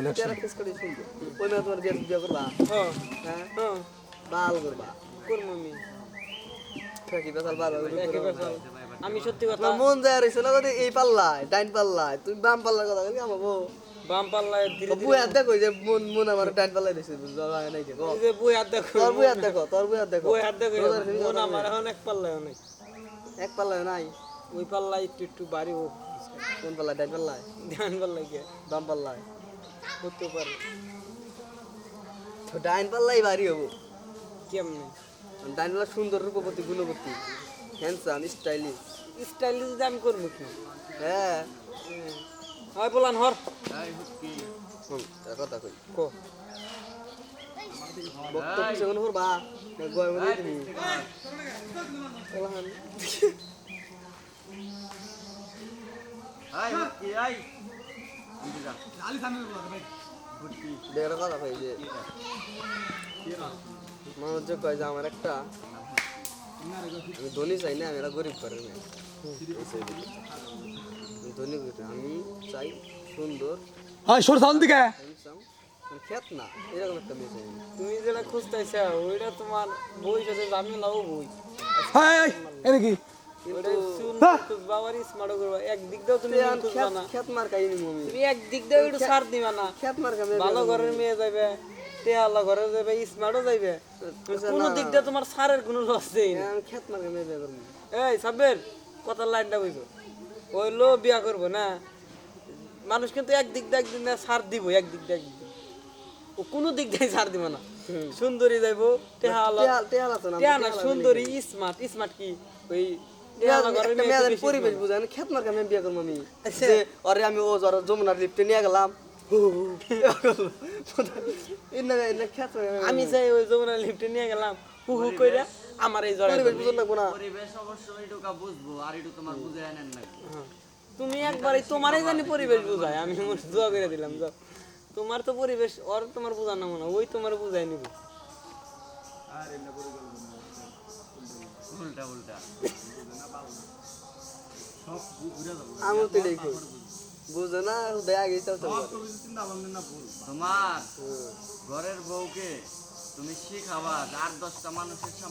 অনেক তেরা কিস করে শুনব ওই মেয়ে তোমার বিয়ে বিয়ে করবা? হ্যাঁ? হ্যাঁ। বাল করবা? করব আমি। ঠেকি বেসাল বাল আমি সত্যি কথা মন যায় রইছে না এই পাল্লায় ডাইন পাল্লায় তুমি বাম পাল্লার কথা বলি আমার বউ। বাম পাল্লায় ধীরে বউ আর দেখো যে মন মন আমার ডাইন পাল্লায় রইছে বুঝলো নাই দেখো যে বই হাত দেখো তোর বই আর দেখো তোর বই আর দেখো। বই হাত দেখো মন আমার এখন এক পাল্লায় এক পাল্লায় নাই? ওই পাল্লায় একটু একটু বাড়ি হোক কোন পাল্লায় ডাইন পাল্লায়? ধ্যান পাল্লায় গিয়ে। বাম পাল্লায়। হতে পারে। তো ডাইন পাল্লাই ভারী হব। কেমনে? ডাইন পাল্লা সুন্দর রূপবতী গুণবতী। হ্যান্ডসাম স্টাইলিশ স্টাইল যদি আমি করব কি? হ্যাঁ। হয় বলান হর। কথা কই। কো? বক্তব্য কোনো করবা গয় মনে তুমি এলাহান দেড় কথা ভাই যে মানুষ যে কয় যে আমার একটা আমি ধনী চাই না আমি একটা গরিব করে আমি ধনী আমি চাই সুন্দর হাই সর সাউন্ড দিকে মানে খেত না এরকম একটা মেয়ে চাই আমি। তুমি যেটা খুঁজতেছো ওইটা তোমার বই সাথে জামিলাও বই হাই হাই এনে কি কামে ভালো ঘরের মেয়ে ঘরে যাবে স্মার্টও যাইবে কোন দিক দিয়ে তোমার সারের কোনো লস দেই না। খেত মার কামে বিয়ে এই সাব্বের কথার লাইনটা বুঝো। ওই বিয়া করব না। মানুষ কিন্তু এক দিক দিয়ে একদিন সার দিব এক দিক দিয়ে একদিন ও কোনো দিক দিয়ে সার দিব না। সুন্দরী যাইবো সুন্দরী স্মার্ট স্মার্ট কি? ওই পরিবেশ বুঝায় না? খেত মার কামে বিয়ে করব আমি। যে আরে আমি ও জ্বর যমুনার লিফটে নিয়ে গেলাম। আমি চাই ওই যমুনা লিফটে নিয়ে গেলাম। হু হু কইরা আমার এই জড়াই পরিবেশ বুঝতে লাগবো না। পরিবেশ অবশ্যই এটুকা বুঝব আর একটু তোমার বুঝে আনেন না। তুমি একবারই তোমারই জানি পরিবেশ বুঝায়। আমি দোয়া করে দিলাম যাও। তোমার তো পরিবেশ ওর তোমার বুঝানো মনে হয়, ওই তোমার বুঝাই নিব। উল্টা উল্টা। আমি তো দেখো। বুঝো না দেয়া গেছে তোমার ঘরের বউকে তুমি শিখাবা আর দশটা মানুষের